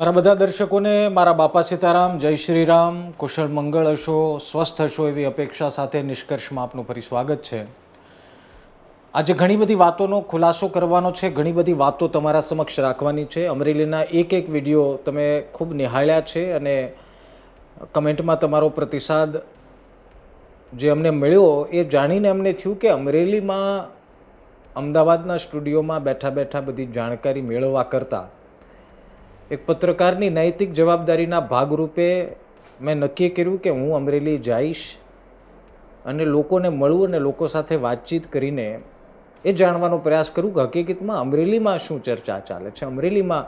મારા બધા દર્શકોને મારા બાપા સીતારામ, જય શ્રી રામ કુશળ મંગળ હશો, સ્વસ્થ હશો એવી અપેક્ષા સાથે નિષ્કર્ષમાં આપનું ફરી સ્વાગત છે. આજે ઘણી બધી વાતોનો ખુલાસો કરવાનો છે, ઘણી બધી વાતો તમારા સમક્ષ રાખવાની છે. અમરેલીના એક એક વીડિયો તમે ખૂબ નિહાળ્યા છે અને કમેન્ટમાં તમારો પ્રતિસાદ જે અમને મળ્યો એ જાણીને અમને થયું કે અમરેલીમાં અમદાવાદના સ્ટુડિયોમાં બેઠા બેઠા બધી જાણકારી મેળવવા કરતાં એક પત્રકારની નૈતિક જવાબદારીના ભાગરૂપે મેં નક્કી કર્યું કે હું અમરેલી જઈશ અને લોકોને મળું અને લોકો સાથે વાતચીત કરીને એ જાણવાનો પ્રયાસ કરું કે હકીકતમાં અમરેલીમાં શું ચર્ચા ચાલે છે. અમરેલીમાં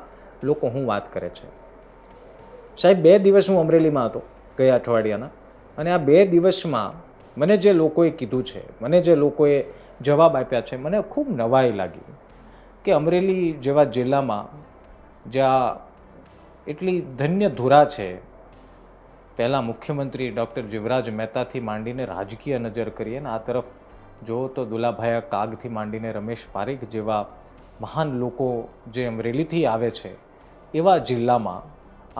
લોકો હું વાત કરે છે. સાહેબ, બે દિવસ હું અમરેલીમાં હતો ગયા અઠવાડિયાના અને આ બે દિવસમાં મને જે લોકોએ કીધું છે, મને જે લોકોએ જવાબ આપ્યા છે, મને ખૂબ નવાઈ લાગી કે અમરેલી જેવા જિલ્લામાં જ્યાં એટલી ધન્ય ધુરા છે. પહેલાં મુખ્યમંત્રી ડૉક્ટર જીવરાજ મહેતાથી માંડીને રાજકીય નજર કરીએ ને આ તરફ જુઓ તો દુલાભાયા કાગથી માંડીને રમેશ પારેખ જેવા મહાન લોકો જે અમરેલીથી આવે છે, એવા જિલ્લામાં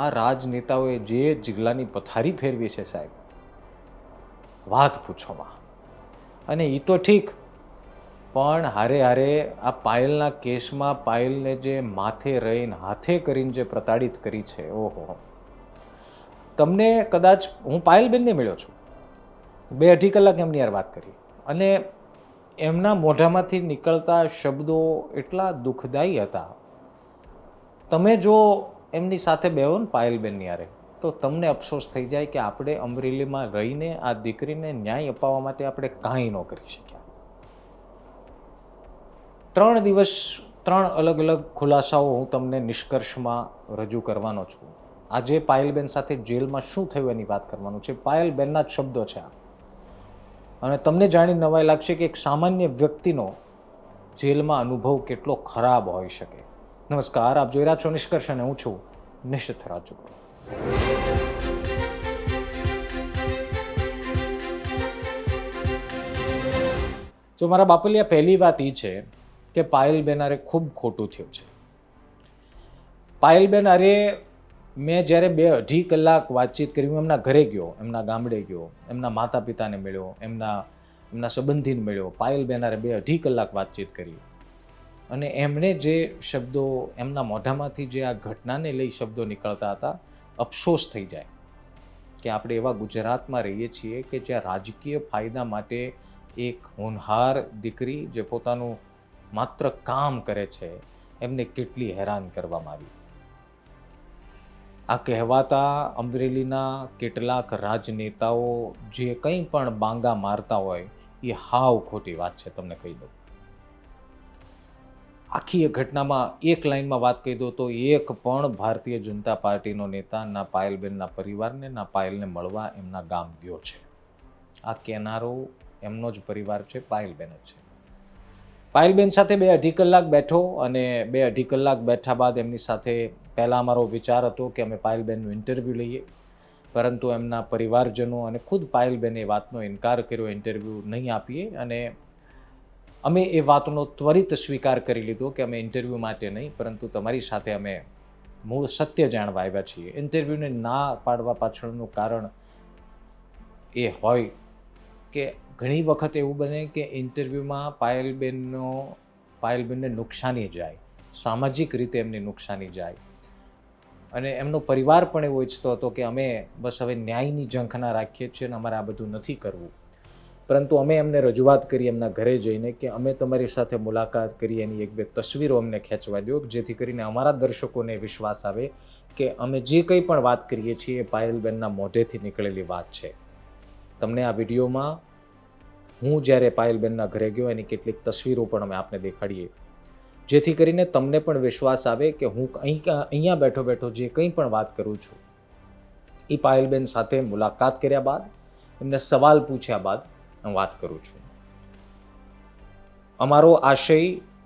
આ રાજનેતાઓએ જે જિલ્લાની પથારી ફેરવી છે સાહેબ. વાત પૂછોમાં. અને એ તો ઠીક પણ હારે હારે આ પાયલના કેસમાં પાયલને જે માથે રહીને હાથે કરીને જે પ્રતાડિત કરી છે, ઓહો. તમને કદાચ હું પાયલબેનને મળ્યો છું. બે અઢી કલાક એમની યાર વાત કરી. અને એમના મોઢામાંથી નીકળતા શબ્દો એટલા દુઃખદાયી હતા. તમે જો એમની સાથે બેહો ને પાયલબેનની યારે તો તમને અફસોસ થઈ જાય કે આપણે અમરેલીમાં રહીને આ દીકરીને ન્યાય અપાવવા માટે આપણે કાંઈ ન કરી શક્યા. ત્રણ દિવસ, ત્રણ અલગ અલગ ખુલાસાઓ હું તમને નિષ્કર્ષમાં રજૂ કરવાનો છું. આજે પાયલબેન સાથે જેલમાં શું થયું એની વાત કરવાનું છે? પાયલબેનના જ શબ્દો છે આ. અને તમને જાણી નવાઈ લાગશે કે એક સામાન્ય વ્યક્તિનો જેલમાં અનુભવ કેટલો ખરાબ હોઈ શકે. નમસ્કાર, આપ જોઈ રહ્યા છો નિષ્કર્ષ અને હું છું નિશ્ચિત રાજુ જો મારા બાપલિયા, પહેલી વાત એ છે કે પાયલબેન બેનારે ખૂબ ખોટું થયું છે. પાયલબેન બેનારે મેં જ્યારે બે અઢી કલાક વાતચીત કરી, હું એમના ઘરે ગયો, એમના ગામડે ગયો, એમના માતા પિતાને મળ્યો, એમના એમના સંબંધીને મળ્યો પાયલબેન બેનારે બે અઢી કલાક વાતચીત કરી. અને એમણે જે શબ્દો એમના મોઢામાંથી જે આ ઘટનાને લઈ શબ્દો નીકળતા હતા, અફસોસ થઈ જાય કે આપણે એવા ગુજરાતમાં રહીએ છીએ કે જ્યાં રાજકીય ફાયદા માટે એક હોનહાર દીકરી જે પોતાનું માત્ર કામ કરે છે, એમને કેટલી હેરાન કરવામાં આવી. આ કહેવાતા અમરેલીના કેટલાક રાજનેતાઓ જે કંઈ પણ બાંગા મારતા હોય, એ હાવ ખોટી વાત છે, તમને કહી દઉં. આખી એ ઘટનામાં એક લાઈનમાં વાત કહી દો તો એક પણ ભારતીય જનતા પાર્ટીનો નેતા ના પાયલબેનના પરિવારને, ના પાયલને મળવા એમના ગામ ગયો છે. આ કેનારો એમનો જ પરિવાર છે, પાયલબેન જ છે. પાયલબેન સાથે બે અઢી કલાક બેઠો અને બે અઢી કલાક બેઠા બાદ એમની સાથે પહેલાં અમારો વિચાર હતો કે અમે પાયલબેનનું ઇન્ટરવ્યૂ લઈએ. પરંતુ એમના પરિવારજનો અને ખુદ પાયલબેને એ વાતનો ઇનકાર કર્યો ઇન્ટરવ્યૂ નહીં આપીએ અને અમે એ વાતનો ત્વરિત સ્વીકાર કરી લીધો કે અમે ઇન્ટરવ્યૂ માટે નહીં, પરંતુ તમારી સાથે અમે મૂળ સત્ય જાણવા આવ્યા છીએ. ઇન્ટરવ્યૂને ના પાડવા પાછળનું કારણ એ હોય કે ઘણી વખત એવું બને કે ઇન્ટરવ્યૂમાં પાયલબેનનો, પાયલબેનને નુકસાની જાય, સામાજિક રીતે એમની નુકસાની જાય. અને એમનો પરિવાર પણ એવો ઈચ્છતો હતો કે અમે બસ હવે ન્યાયની ઝંખના રાખીએ છીએ અને અમારે આ બધું નથી કરવું. પરંતુ અમે એમને રજૂઆત કરી એમના ઘરે જઈને કે અમે તમારી સાથે મુલાકાત કરી એની એક બે તસવીરો અમને ખેંચવા દો, જેથી કરીને અમારા દર્શકોને વિશ્વાસ આવે કે અમે જે કંઈ પણ વાત કરીએ છીએ એ પાયલબેનના મોઢેથી નીકળેલી વાત છે. તમને આ વિડીયોમાં હું જ્યારે પાયલબેનના ઘરે ગયો એની કેટલીક તસવીરો પણ અમે આપને દેખાડીએ. જેથી કરીને તમને પણ વિશ્વાસ આવે કે હું અહીં અહીંયા બેઠો બેઠો જે કંઈ પણ વાત કરું છું, એ પાયલબેન સાથે મુલાકાત કર્યા બાદ, એમને સવાલ પૂછ્યા બાદ હું વાત કરું છું. અમારો આશય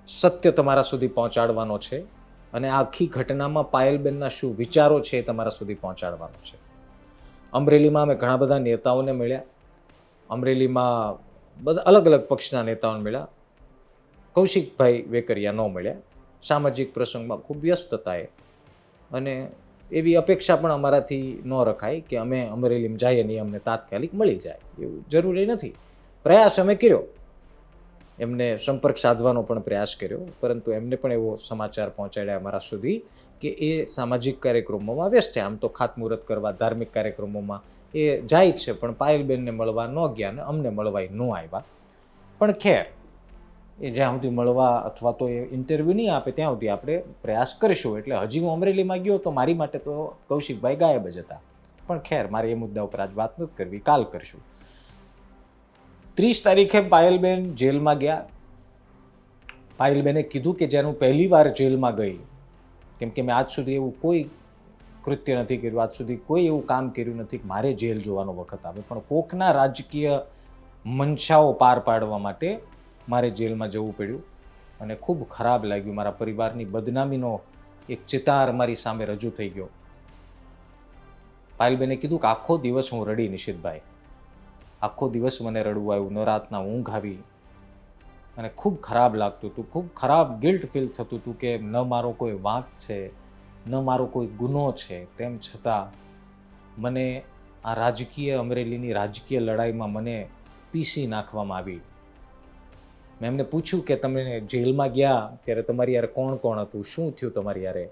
સત્ય તમારા સુધી પહોંચાડવાનો છે અને આખી ઘટનામાં પાયલબેનના શું વિચારો છે એ તમારા સુધી પહોંચાડવાનો છે. અમરેલીમાં અમે ઘણા બધા નેતાઓને મળ્યા. અમરેલીમાં બધા અલગ અલગ પક્ષના નેતાઓને મળ્યા. કૌશિકભાઈ વેકરિયા ન મળ્યા. સામાજિક પ્રસંગમાં ખૂબ વ્યસ્તતાએ અને એવી અપેક્ષા પણ અમારાથી ન રખાય કે અમે અમરેલીમાં જઈએ નહીં અમને તાત્કાલિક મળી જાય. એવું જરૂરી નથી. પ્રયાસ અમે કર્યો. એમને સંપર્ક સાધવાનો પણ પ્રયાસ કર્યો. પરંતુ એમને પણ એવો સમાચાર પહોંચાડ્યા અમારા સુધી કે એ સામાજિક કાર્યક્રમોમાં વ્યસ્ત છે. આમ તો ખાતમુહૂર્ત કરવા ધાર્મિક કાર્યક્રમોમાં એ જાય છે, પણ પાયલબેનને મળવા ન ગયા ને અમને મળવા ન આવ્યા. પણ ખેર, એ જ્યાં સુધી મળવા અથવા તો એ ઇન્ટરવ્યૂ નહીં આપે, ત્યાં સુધી આપણે પ્રયાસ કરીશું. એટલે હજી હું અમરેલીમાં ગયો તો મારી માટે તો કૌશિકભાઈ ગાયબ જ હતા. પણ ખેર, મારે એ મુદ્દા ઉપર આજ વાત નથી કરવી, કાલ કરશું. ત્રીસ તારીખે પાયલબેન જેલમાં ગયા. પાયલબેને કીધું કે જ્યારે હું પહેલી વાર જેલમાં ગઈ, કેમ કે મેં આજ સુધી એવું કોઈ કૃત્ય નથી કર્યું. આજ સુધી કોઈ એવું કામ કર્યું નથી કે મારે જેલ જોવાનો વખત આવે. પણ કોકના રાજકીય મંશાઓ પાર પાડવા માટે મારે જેલમાં જવું પડ્યું અને ખૂબ ખરાબ લાગ્યું. મારા પરિવારની બદનામીનો એક ચિતાર મારી સામે રજૂ થઈ ગયો. પાયલબેને કીધું કે આખો દિવસ હું રડી નિશિતભાઈ. આખો દિવસ મને રડવું આવ્યું. ન રાતના ઊંઘ આવી. અને ખૂબ ખરાબ લાગતું હતું. ખૂબ ખરાબ ગિલ્ટ ફીલ થતું હતું કે ન મારો કોઈ વાંક છે. ન મારો કોઈ ગુનો છે, તેમ છતાં મને આ રાજકીય અમરેલીની રાજકીય લડાઈમાં મને પીસી નાખવામાં આવી. મેં એમને પૂછ્યું કે તમે જેલમાં ગયા ત્યારે તમારી યારે કોણ કોણ હતું, શું થયું તમારી યારે?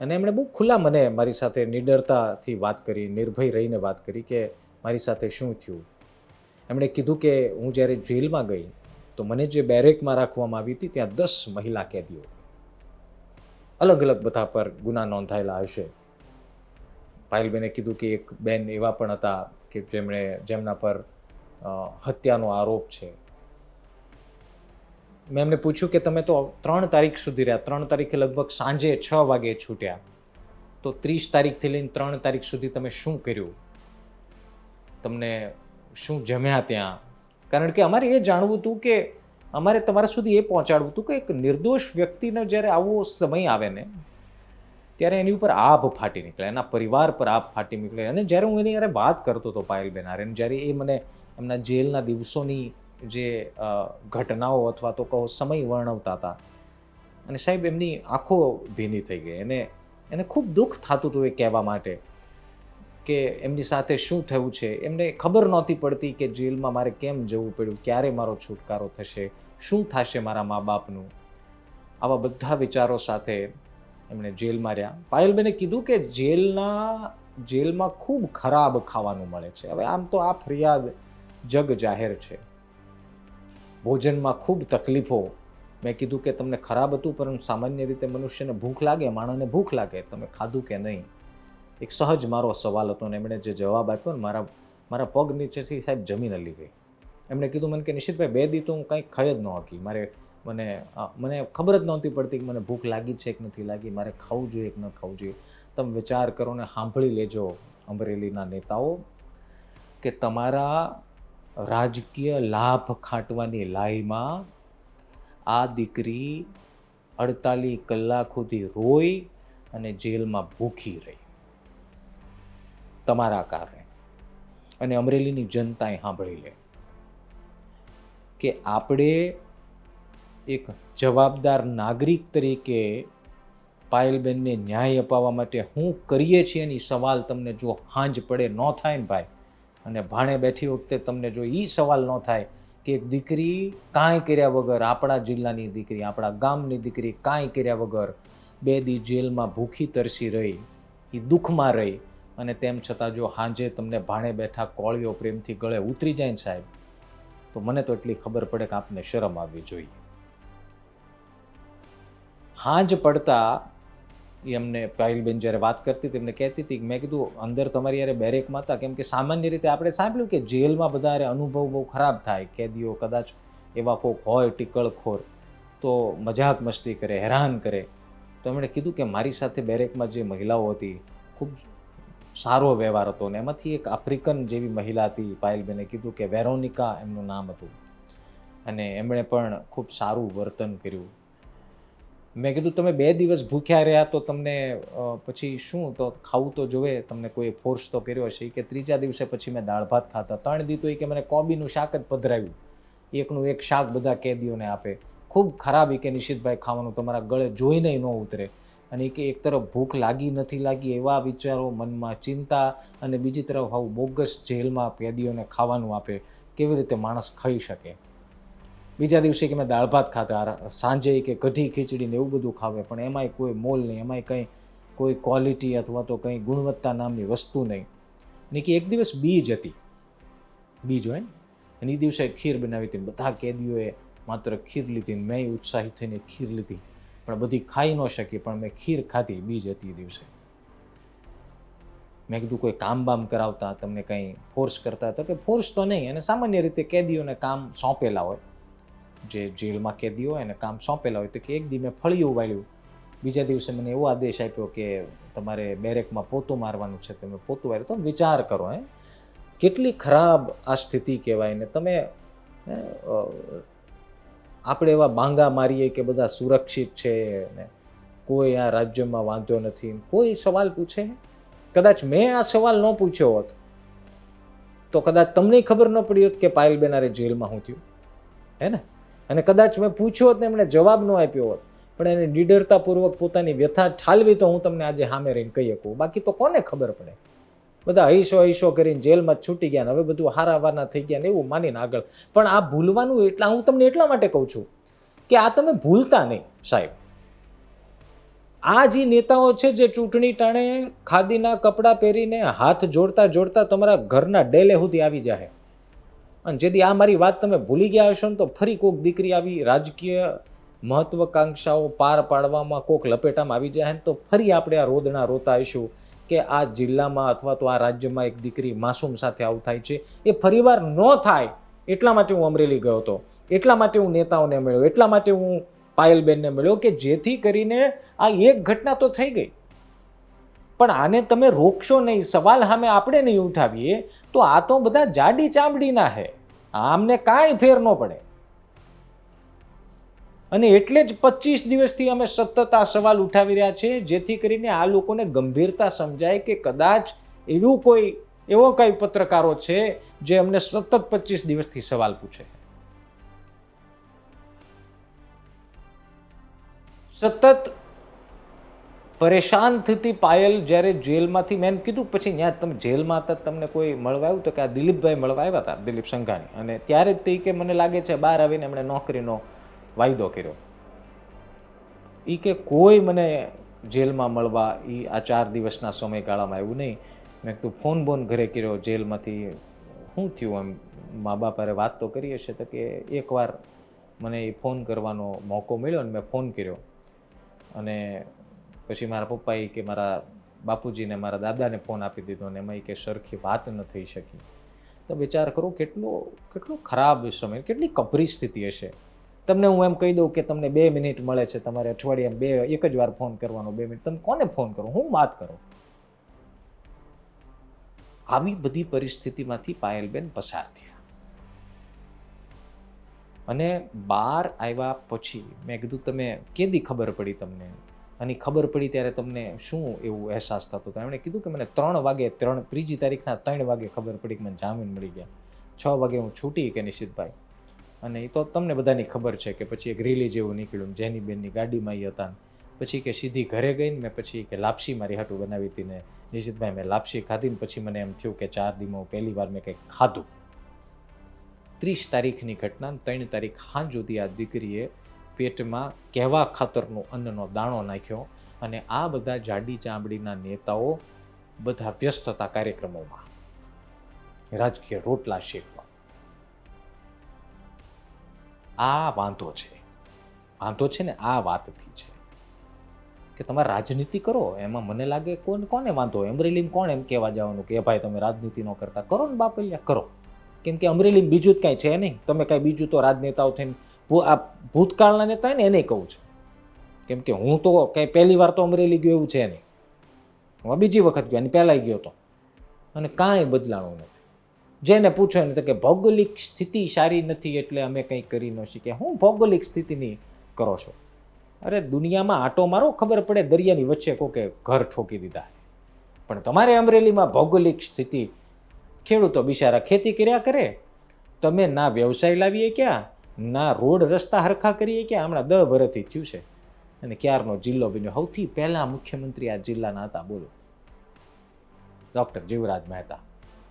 અને એમણે બહુ ખુલ્લા મને મારી સાથે નિડરતાથી વાત કરી, નિર્ભય રહીને વાત કરી કે મારી સાથે શું થયું? એમણે કીધું કે હું જ્યારે જેલમાં ગઈ તો મને જે બેરેકમાં રાખવામાં આવી હતી, ત્યાં દસ મહિલા કેદીઓ અલગ અલગ બધા પર ગુના નોંધાયેલા હશે. પાયલબેને કીધું કે એક બેન એવા પણ હતા કે જેમણે, જેમના પર હત્યાનો આરોપ છે. મેં એમને પૂછ્યું કે તમે તો ત્રણ તારીખ સુધી રહ્યા. ત્રણ તારીખે લગભગ સાંજે છ વાગે છૂટ્યા. તો ત્રીસ તારીખથી લઈને ત્રણ તારીખ સુધી તમે શું કર્યું? તમને શું જમ્યા ત્યાં? કારણ કે અમારે એ જાણવું હતું કે અમારે તમારા સુધી એ પહોંચાડવું હતું કે એક નિર્દોષ વ્યક્તિનો જ્યારે આવો સમય આવે ને, ત્યારે એની ઉપર આભ ફાટી નીકળે, એના પરિવાર પર આભ ફાટી નીકળે. અને જ્યારે હું એની યારે વાત કરતો હતો પાયલબેન હારે જ્યારે એ મને એમના જેલના દિવસોની જે ઘટનાઓ અથવા તો કહો સમય વર્ણવતા હતા, અને સાહેબ એમની આંખો ભીની થઈ ગઈ. એને એને ખૂબ દુઃખ થતું હતું એ કહેવા માટે કે એમની સાથે શું થયું છે? એમને ખબર નહોતી પડતી કે જેલમાં મારે કેમ જવું પડ્યું? ક્યારે મારો છુટકારો થશે? શું થશે મારા મા બાપનું? આવા બધા વિચારો સાથે એમણે જેલમાં રહ્યા પાયલબેને કીધું કે જેલના, જેલમાં ખૂબ ખરાબ ખાવાનું મળે છે. હવે આમ તો આ ફરિયાદ જગ જાહેર છે. ભોજનમાં ખૂબ તકલીફો. મેં કીધું કે તમને ખરાબ હતું, પરંતુ સામાન્ય રીતે મનુષ્યને ભૂખ લાગે, માણસને ભૂખ લાગે. તમે ખાધું કે નહીં? એક સહજ મારો સવાલ હતો ને એમણે જે જવાબ આપ્યો ને મારા મારા પગ નીચેથી સાહેબ જમીન લીધી એમણે કીધું મને કે, નિશિતભાઈ, બે દી તો હું કંઈ ખાઈ જ ન મારે મને મને ખબર જ નહોતી પડતી કે મને ભૂખ લાગી છે કે નથી લાગી. મારે ખાવું જોઈએ કે ન ખાવું જોઈએ. તમે વિચાર કરો ને, સાંભળી લેજો અમરેલીના નેતાઓ કે તમારા રાજકીય લાભ ખાંટવાની લાઈમાં આ દીકરી અડતાલીસ કલાક સુધી રોઈ અને જેલમાં ભૂખી રહી. તમારા કારણે. અને અમરેલીની જનતાએ સાંભળી લે. કે આપણે એક જવાબદાર નાગરિક તરીકે પાયલબેનને ન્યાય અપાવવા માટે શું કરીએ છીએ એની સવાલ તમને જો હાંજ પડે ન થાય ને ભાઈ, અને ભાણે બેઠી વખતે તમને જો એ સવાલ ન થાય કે એક દીકરી કાંઈ કર્યા વગર આપણા જિલ્લાની દીકરી, આપણા ગામની દીકરી કાંઈ કર્યા વગર બે દી જેલમાં ભૂખી તરસી રહી એ દુઃખમાં રહી અને તેમ છતાં જો હાંજે તમને ભાણે બેઠા કોળીઓ પ્રેમથી ગળે ઉતરી જાય ને સાહેબ તો મને તો એટલી ખબર પડે કે આપને શરમ આવવી જોઈએ. હાંજ પડતા એ અમને પાયલબેન જ્યારે વાત કરતી હતી, એમને કહેતી હતી મેં કીધું, અંદર તમારી યારે બેરેકમાં હતા કેમ કે સામાન્ય રીતે આપણે સાંભળ્યું કે જેલમાં બધા અનુભવ બહુ ખરાબ થાય, કેદીઓ કદાચ એવા કોક હોય ટીકળખોર, તો મજાક મસ્તી કરે, હેરાન કરે. તો એમણે કીધું કે મારી સાથે બેરેકમાં જે મહિલાઓ હતી, ખૂબ સારો વ્યવહાર હતો ને એમાંથી એક આફ્રિકન જેવી મહિલા હતી પાયલબેને કીધું કે વેરોનિકા એમનું નામ હતું. અને એમણે પણ ખૂબ સારું વર્તન કર્યું. મેં કીધું, તમે બે દિવસ ભૂખ્યા રહ્યા તો તમને પછી શું? તો ખાવું તો જોવે, તમને કોઈ ફોર્સ તો કર્યો હશે. કે, ત્રીજા દિવસે પછી મેં દાળ ભાત ખાતા ત્રણ દી એ કે, મને કોબીનું શાક જ પધરાવ્યું. એકનું એક શાક બધા કેદીઓને આપે. ખૂબ ખરાબ એ કે, નિશિતભાઈ, ખાવાનું તમારા ગળે જોઈને ન ઉતરે. અને કે એક તરફ ભૂખ લાગી નથી લાગી એવા વિચારો મનમાં ચિંતા અને બીજી તરફ આવું બોગસ જેલમાં કેદીઓને ખાવાનું આપે, કેવી રીતે માણસ ખાઈ શકે? બીજા દિવસે કે મેં દાળ ભાત ખાતા સાંજે કે કઢી ખીચડી ને એવું બધું ખાવે, પણ એમાંય કોઈ મોલ નહીં, એમાંય કંઈ, કોઈ ક્વોલિટી અથવા તો કંઈ ગુણવત્તા નામની વસ્તુ નહીં. ને કે એક દિવસ બીજ હતી. બીજ હોય ને? અને એ દિવસે ખીર બનાવી હતી બધા કેદીઓએ માત્ર ખીર લીધી મેં ઉત્સાહિત થઈને ખીર લીધી. પણ બધી ખાઈ ન શકી પણ મેં ખીર ખાધી, બીજ હતી દિવસે. મેં કીધું, કોઈ કામ બામ કરાવતા, તમને કંઈ ફોર્સ કરતા હતા? કે ફોર્સ તો નહીં. અને સામાન્ય રીતે કેદીઓને કામ સોંપેલા હોય. જે જેલમાં કેદીઓ હોય એને કામ સોંપેલા હોય. તો કે, એક દી મેં ફળિયું વાળ્યું બીજા દિવસે મને એવો આદેશ આપ્યો કે, તમારે બેરેકમાં પોતું મારવાનું છે, તમે પોતું વાળ્યું. તો વિચાર કરો, હે. કેટલી ખરાબ આ સ્થિતિ કહેવાય ને તમે આપણે એવા બાંગા મારીએ કે બધા સુરક્ષિત છે ને કોઈ આ રાજ્યમાં વાંધો નથી કોઈ સવાલ પૂછે? કદાચ મેં આ સવાલ ન પૂછ્યો હોત, તો કદાચ તમને ખબર ન પડી હોત કે પાયલ બેનારે જેલમાં હું થયું. હે ને? અને કદાચ મેં પૂછ્યો હોત ને એમણે જવાબ ન આપ્યો હોત, પણ એને નિડરતાપૂર્વક પોતાની વ્યથા ઠાલવી તો હું તમને આજે સામે રહીને કહી શકું. બાકી તો કોને ખબર પડે? બધા હૈશો હૈશો કરીને જેલમાં છૂટી ગયા ને હવે બધું હારાવાના થઈ ગયા ને એવું માનીને આગળ. પણ આ ભૂલવાનું એટલા હું તમને એટલા માટે કહું છું કે આ તમે ભૂલતા નહીં, સાહેબ. આ જે નેતાઓ છે જે ચૂંટણી ટાણે ખાદીના કપડાં પહેરીને હાથ જોડતા જોડતા તમારા ઘરના ડેલે સુધી આવી જાય અને જેથી આ મારી વાત તમે ભૂલી ગયા હશો ને તો ફરી કોઈક દીકરી આવી રાજકીય મહત્વકાંક્ષાઓ પાર પાડવામાં કોક લપેટામાં આવી જાય ને તો ફરી આપણે આ રોદણા રોતા હશું કે આ જિલ્લામાં અથવા તો આ રાજ્યમાં એક દીકરી માસૂમ સાથે આવું થાય છે. એ ફરીવાર ન થાય એટલા માટે હું અમરેલી ગયો હતો. એટલા માટે હું નેતાઓને મળ્યો. એટલા માટે હું પાયલબેનને મળ્યો કે જેથી કરીને આ એક ઘટના તો થઈ ગઈ. પણ આને તમે રોકશો નહીં. સવાલ સામે આપણે નહીં ઉઠાવીએ. તો આ તો બધા જાડી ચામડીના હે. આમને કાંઈ ફેર ન પડે. અને એટલે જ પચીસ દિવસથી અમે સતત આ સવાલ ઉઠાવી રહ્યા છીએ, જેથી કરીને આ લોકોને ગંભીરતા સમજાય કે કદાચ એવું કોઈ, એવો કઈ પત્રકારો છે જે અમને સતત પચીસ દિવસથી સવાલ પૂછે. સતત પરેશાન થતી પાયલ જ્યારે જેલમાંથી, મેં કીધું પછી ત્યાં તમે જેલમાં હતા, તમને કોઈ મળવા આવ્યું? તો કે આ દિલીપભાઈ મળવા આવ્યા હતા, દિલીપ સંઘાણી. અને ત્યારે જ તે કે મને લાગે છે બહાર આવીને એમણે નોકરીનો વાયદો કર્યો. એ કે કોઈ મને જેલમાં મળવા એ આ ચાર દિવસના સમયગાળામાં આવ્યું નહીં. મેં કીધું, ફોન બોન ઘરે કર્યો જેલમાંથી. શું થયું એમ, મા બાપ હારે વાત તો કરી હશે તો કે એકવાર મને એ ફોન કરવાનો મોકો મળ્યો ને મેં ફોન કર્યો. અને પછી મારા પપ્પાએ કે મારા બાપુજીને, મારા દાદાને ફોન આપી દીધો અને એમાં કે સરખી વાત ન થઈ શકી. તો વિચાર કરો, કેટલો કેટલો ખરાબ સમય, કેટલી કપરી સ્થિતિ હશે. તમને હું એમ કહી દઉં કે તમને બે મિનિટ મળે છે તમારે અઠવાડિયામાં બે, એક જ વાર ફોન કરવાનો, બે મિનિટ. તમે કોને ફોન કરો? હું વાત કરો. આવી બધી પરિસ્થિતિમાંથી પાયલબેન પસાર થયા. અને બહાર આવ્યા પછી મેં કીધું, તમે કેદી ખબર પડી તમને? અને ખબર પડી ત્યારે તમને શું એવું અહેસાસ થતો હતો? એમણે કીધું કે મને ત્રણ વાગે, ત્રણ, ત્રીજી તારીખના ત્રણ વાગે ખબર પડી કે મને જામીન મળી ગયા. છ વાગે હું છૂટી કે નિશિતભાઈ? અને એ તો તમને બધાની ખબર છે કે પછી એક રેલી જેવું નીકળ્યું જેની બેનની ગાડીમાં એ હતા પછી કે સીધી ઘરે ગઈ ને મેં પછી કે લાપસી મારી હાટું બનાવી હતી ને નિશિતભાઈ મેં લાપસી ખાધી ને પછી મને એમ થયું કે ચાર દીમાં પહેલી વાર મેં કંઈક ખાધું. ત્રીસ તારીખની ઘટના ત્રણ તારીખ સાંજ સુધી આ દીકરીએ પેટમાં કહેવા ખાતરનો અન્નનો દાણો નાખ્યો અને આ બધા જાડી ચામડીના નેતાઓ બધા વ્યસ્ત હતા કાર્યક્રમોમાં. રાજકીય રોટલા શેકવા આ વાંધો છે. વાંધો છે ને આ વાતથી છે. કે તમે રાજનીતિ કરો, એમાં મને લાગે કોણ, કોને વાંધો અમરેલીમ કોણ એમ કહેવા જવાનું કે ભાઈ, તમે રાજનીતિ ન કરતા. કરો ને બાપલિયા, કરો. કેમ કે અમરેલીમાં બીજું જ કાંઈ છે નહીં. તમે કાંઈ બીજું તો રાજનેતાઓ થઈને આ ભૂતકાળના નેતા ને, એને કહું છું. કેમ કે હું તો કંઈ પહેલી વાર તો અમરેલી ગયો એવું છે નહીં. હું બીજી વખત ગયો અને પહેલાંય ગયો હતો અને કાંઈ બદલાણું નથી. જેને પૂછો એને તો કે ભૌગોલિક સ્થિતિ સારી નથી એટલે અમે કંઈ કરી ન શકીએ. હું ભૌગોલિક સ્થિતિની કરો છો? અરે દુનિયામાં આટો મારો, ખબર પડે દરિયાની વચ્ચે કોકે ઘર ઠોકી દીધા પણ તમારે અમરેલીમાં ભૌગોલિક સ્થિતિ, ખેડૂતો બિચારા ખેતી કર્યા કરે. તમે ના વ્યવસાય લાવીએ ક્યાં? ના રોડ રસ્તા હરખા કરીએ ક્યાં? હમણાં દહ વર્ષથી થયું છે. અને ક્યારનો જિલ્લો બન્યો? સૌથી પહેલા મુખ્યમંત્રી આ જિલ્લાના હતા, બોલો. ડૉક્ટર જીવરાજ મહેતા.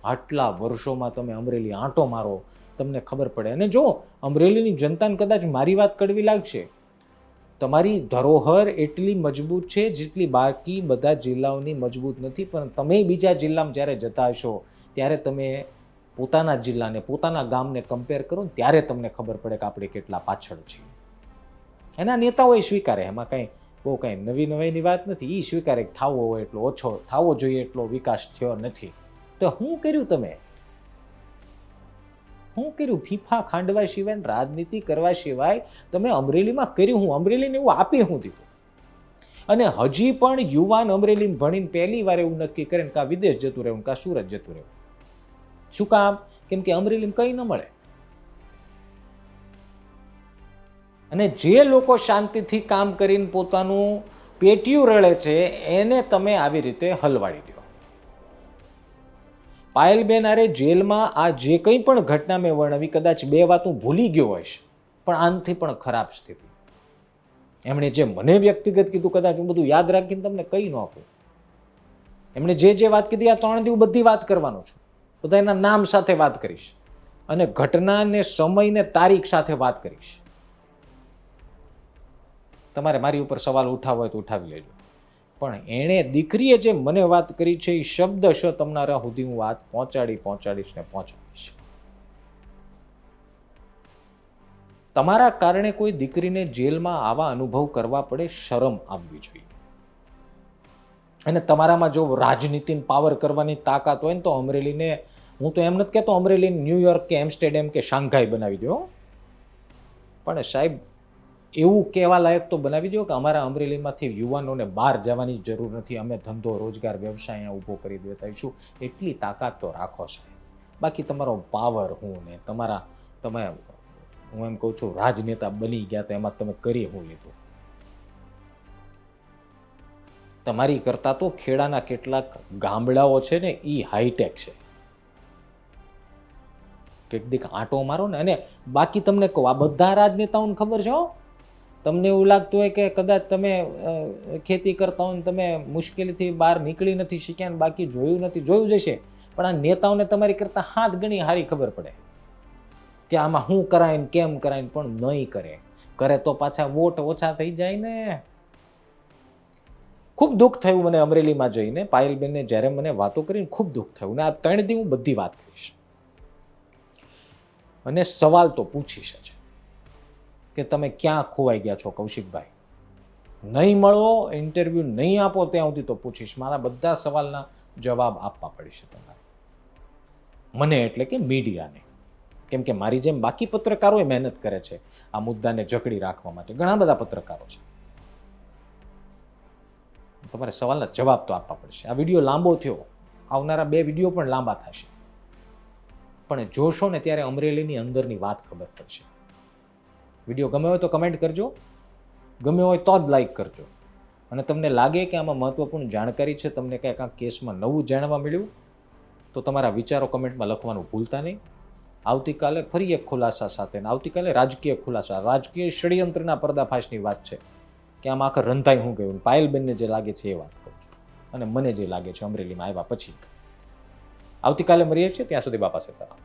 આટલા વર્ષોમાં તમે અમરેલી આંટો મારો, તમને ખબર પડે. અને જો અમરેલીની જનતાને કદાચ મારી વાત કડવી લાગશે, તમારી ધરોહર એટલી મજબૂત છે જેટલી બાકી બધા જિલ્લાઓની મજબૂત નથી, પણ તમે બીજા જિલ્લામાં જ્યારે જતા હશો, ત્યારે તમે પોતાના જિલ્લાને, પોતાના ગામને કમ્પેર કરો ને ત્યારે તમને ખબર પડે કે આપણે કેટલા પાછળ છીએ. એના નેતાઓએ સ્વીકારે, એમાં કંઈ બહુ કંઈ નવી નવાઈની વાત નથી. એ સ્વીકારે થાવો હોય એટલો ઓછો, થાવો જોઈએ એટલો વિકાસ થયો નથી. તો શું કર્યું તમે? શું કર્યું? ફીફા ખાંડવા સિવાય રાજનીતિ કરવા સિવાય તમે અમરેલીમાં કર્યું હું. અમરેલીને એવું આપી હું દીધું. અને હજી પણ યુવાન અમરેલી ભણીને પહેલી વાર એવું નક્કી કરે કાં વિદેશ જતું રહેવું કાં સુરત જતું રહેવું. શું કામ? કેમ કે અમરેલીમાં કંઈ ન મળે. અને જે લોકો શાંતિથી કામ કરીને પોતાનું પેટીયું રળે છે, એને તમે આવી રીતે હલવાડી દો. પાયલબેન અરે જેલમાં આ જે કંઈ પણ ઘટના મેં વર્ણવી, કદાચ બે વાત હું ભૂલી ગયો હોઈશ, પણ આનથી પણ ખરાબ સ્થિતિ. એમણે જે મને વ્યક્તિગત કીધું, કદાચ હું બધું યાદ રાખીને તમને કહી ન આપું. એમણે જે જે વાત કીધી, આ ત્રણ દિવસ બધી વાત કરવાનો છું. બધા એના નામ સાથે વાત કરીશ અને ઘટનાને સમયને તારીખ સાથે વાત કરીશ. તમારે મારી ઉપર સવાલ ઉઠાવવો હોય તો ઉઠાવી લેજો. પણ એણે દીકરીએ જે મને વાત કરી છે, એ શબ્દશ તમારા સુધી હું વાત પહોંચાડી, પહોંચાડીશ ને પહોંચાડીશ. તમારા કારણે કોઈ દીકરીને જેલમાં આવા અનુભવ કરવા પડે શરમ આવવી જોઈએ. અને તમારામાં જો રાજનીતિને પાવર કરવાની તાકાત હોય ને તો અમરેલીને, હું તો એમ નથી કહેતો અમરેલીને ન્યુયોર્ક કે એમ્સ્ટેડેમ કે શાંઘાઈ બનાવી દો પણ સાહેબ એવું કહેવા લાયક તો બનાવી દો કે અમારા અમરેલીમાંથી યુવાનોને બહાર જવાની જરૂર નથી. અમે ધંધો, રોજગાર, વ્યવસાય અહીંયા ઊભો કરી દેતા છું એટલી તાકાત તો રાખો સાહેબ. બાકી તમારો પાવર હું ને તમારા, તમે, હું એમ કહું છું, રાજનેતા બની ગયા તો એમાં તમે કરી હું લીધું. તમારી કરતા તો ખેડાના કેટલાક ગામડાઓ છે ને એ હાઈટેક છે. દીક આંટો મારો ને અને બાકી તમને કહું, આ બધા રાજનેતાઓને ખબર છે હો? તમને એવું લાગતું હોય કે કદાચ તમે ખેતી કરતા હોય તમે મુશ્કેલીથી બહાર નીકળી નથી શીખ્યા ને બાકી જોયું નથી, જોયું જશે પણ આ નેતાઓને તમારી કરતાં હાથ ગણી સારી ખબર પડે કે આમાં શું કરાય ને કેમ કરાય પણ નહીં કરે. કરે તો પાછા વોટ ઓછા થઈ જાય ને. ખૂબ દુઃખ થયું મને અમરેલીમાં જઈને, પાયલબેનને જ્યારે મને વાતો કરીને ખૂબ દુઃખ થયું ને આ ત્રણ દી હું બધી વાત કરીશ. અને સવાલ તો પૂછીશ જ. કે તમે ક્યાં ખોવાઈ ગયા છો, કૌશિકભાઈ? નહીં મળો ઇન્ટરવ્યૂ નહીં આપો ત્યાં સુધી તો પૂછીશ. મારા બધા સવાલના જવાબ આપવા પડશે તમારે. મને એટલે કે મીડિયાને. કેમ કે મારી જેમ બાકી પત્રકારોએ મહેનત કરે છે આ મુદ્દાને જકડી રાખવા માટે. ઘણા બધા પત્રકારો છે. તમારે સવાલના જવાબ તો આપવા પડશે. આ વીડિયો લાંબો થયો. આવનારા બે વીડિયો પણ લાંબા થશે. પણ જોશો ને ત્યારે અમરેલીની અંદરની વાત ખબર પડશે. વીડિયો ગમે હોય તો કમેન્ટ કરજો. ગમે હોય તો જ લાઈક કરજો. અને તમને લાગે કે આમાં મહત્વપૂર્ણ જાણકારી છે, તમને કંઈક આ કેસમાં નવું જાણવા મળ્યું, તો તમારા વિચારો કમેન્ટમાં લખવાનું ભૂલતા નહીં. આવતીકાલે ફરી એક ખુલાસા સાથે આવતીકાલે રાજકીય ખુલાસા, રાજકીય ષડયંત્રના પર્દાફાશની વાત છે કે આમાં આખર રંધાઈ હું ગયું પાયલબેનને જે લાગે છે એ વાત કહું અને મને જે લાગે છે અમરેલીમાં આવ્યા પછી. આવતીકાલે મળીએ છીએ, ત્યાં સુધી બાપા સીતારામ